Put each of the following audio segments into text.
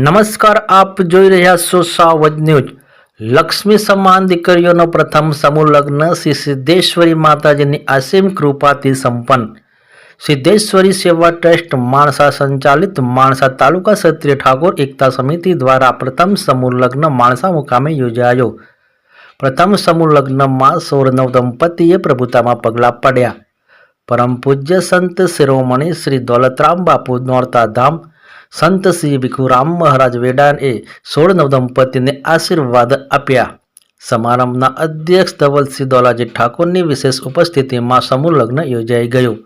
નમસ્કાર, આપ જોઈ રહ્યા છો સાવજ ન્યૂઝ. લક્ષ્મી સમાન દીકરીઓનો પ્રથમ સમૂહ લગ્ન શ્રી સિદ્ધેશ્વરી માતાજીની અસીમ કૃપાથી સંપન્ન. સિદ્ધેશ્વરી સેવા ટ્રસ્ટ માણસા સંચાલિત માણસા તાલુકા ક્ષત્રિય ઠાકોર એકતા સમિતિ દ્વારા પ્રથમ સમૂહ લગ્ન માણસા મુકામે યોજાયો. પ્રથમ સમૂહ લગ્નમાં સૌરનવ દંપતીએ પ્રભુતામાં પગલાં પડ્યા. પરમ પૂજ્ય સંત શિરોમણી શ્રી દોલતરામ બાપુ નોરતા ધામ સંત શ્રી ભીખુરામ મહારાજ વેડાને સોળ નવદંપતિને આશીર્વાદ આપ્યા. સમારંભના અધ્યક્ષ ધવલસિંહ દોલાજી ઠાકોરની વિશેષ ઉપસ્થિતિમાં સમૂહ લગ્ન યોજાઈ ગયું.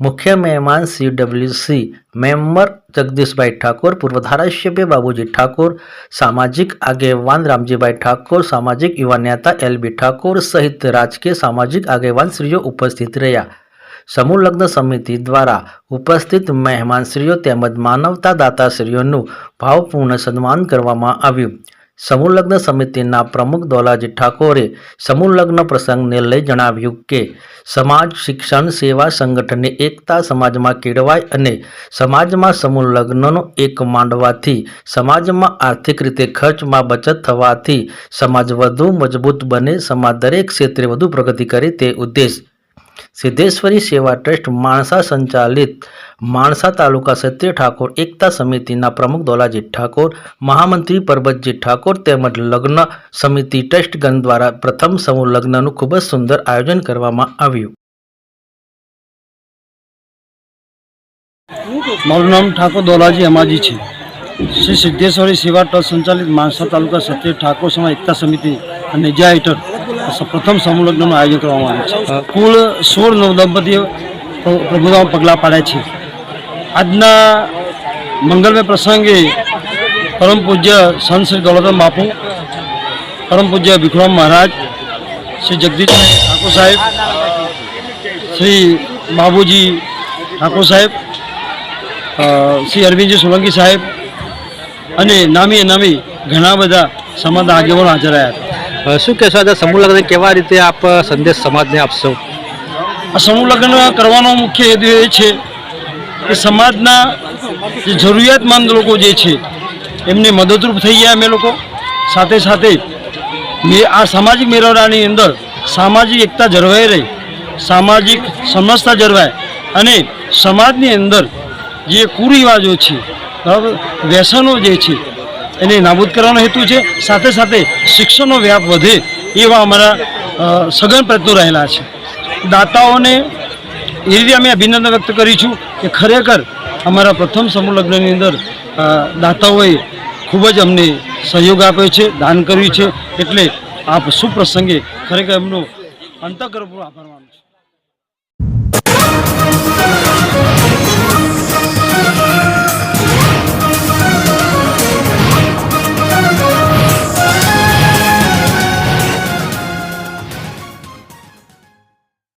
મુખ્ય મહેમાન C W C member Jagdishbhai Thakor, પૂર્વ ધારાસભ્ય બાબુજી ઠાકોર, સામાજિક આગેવાન રામજીભાઈ ઠાકોર, સામાજિક યુવા નેતા એલ બી ઠાકોર સહિત રાજકીય સામાજિક આગેવાન શ્રીઓ ઉપસ્થિત રહ્યા. સમૂહ લગ્ન સમિતિ દ્વારા ઉપસ્થિત મહેમાનશ્રીઓ તેમજ માનવતા દાતાશ્રીઓનું ભાવપૂર્ણ સન્માન કરવામાં આવ્યું. સમૂહ લગ્ન સમિતિના પ્રમુખ દોલાજી ઠાકોરે સમૂહ લગ્ન પ્રસંગને લઈ જણાવ્યું કે, સમાજ, શિક્ષણ, સેવા, સંગઠનની એકતા સમાજમાં કેળવાય અને સમાજમાં સમૂહ લગ્નનો એક માંડવાથી સમાજમાં આર્થિક રીતે ખર્ચમાં બચત થવાથી સમાજ વધુ મજબૂત બને, સમાજ દરેક ક્ષેત્રે વધુ પ્રગતિ કરે તે ઉદ્દેશ સિદ્ધેશ્વરી સેવા ટ્રસ્ટ માણસા સંચાલિત માણસા તાલુકા ક્ષત્રિય ઠાકોર એકતા સમિતિના પ્રમુખ દોલાજી ઠાકોર, મહામંત્રી પરબતજી ઠાકોર તેમજ લગ્ન સમિતિ ટ્રસ્ટગણ દ્વારા પ્રથમ સમૂહ લગ્નનું ખૂબ જ સુંદર આયોજન કરવામાં આવ્યું. મારું નામ ઠાકોર દોલાજી અમાજી છે. શ્રી સિદ્ધેશ્વરી સેવા ટ્રસ્ટ સંચાલિત માણસા તાલુકા ક્ષત્રિય ઠાકોર સમાજ એકતા સમિતિ અને નેજા હેઠળ પ્રથમ સમૂહલગ્નનું આયોજન કરવામાં આવ્યું છે. કુલ સોળ નવ દંપતીઓ પ્ર- પ્રભુતામાં પગલાં પાડ્યા છે. આજના મંગલમય પ્રસંગે પરમ પૂજ્ય સંત શ્રી દોલતરામ બાપુ, પરમ પૂજ્ય ભીખરામ મહારાજ, શ્રી જગદીશભાઈ ઠાકોર સાહેબ, શ્રી બાબુજી ઠાકોર સાહેબ શ્રી અરવિંદજી સોલંકી સાહેબ અને નામી અનામી ઘણા બધા સમાજના આગેવાનો હાજર રહ્યા હતા. શું કહેશો? આજે સમૂહ લગ્ન કેવા રીતે આપ સંદેશ સમાજને આપશો? આ સમૂહ લગ્ન કરવાનો મુખ્ય હેતુ એ છે કે સમાજના જે જરૂરિયાતમંદ લોકો જે છે, એમને મદદરૂપ થઈ ગયા અમે લોકો. સાથે સાથે મે આ સામાજિક મેળવડાની અંદર સામાજિક એકતા જળવાઈ રહી, સામાજિક સમરસતા જળવાય અને સમાજની અંદર જે કુરિવાજો છે, બરાબર, વ્યસનો જે છે એને નાબૂદ કરવાનો હેતુ છે. સાથે સાથે શિક્ષણનો વ્યાપ વધે એવા અમારા સઘન પ્રયત્નો રહેલા છે. દાતાઓને એ રીતે અમે અભિનંદન વ્યક્ત કરીશું કે ખરેખર અમારા પ્રથમ સમૂહ લગ્નની અંદર દાતાઓએ ખૂબ જ અમને સહયોગ આપ્યો છે, દાન કર્યું છે. એટલે આ શુભ પ્રસંગે ખરેખર એમનો અંતઃકરણપૂર્વક આભાર માનું છું.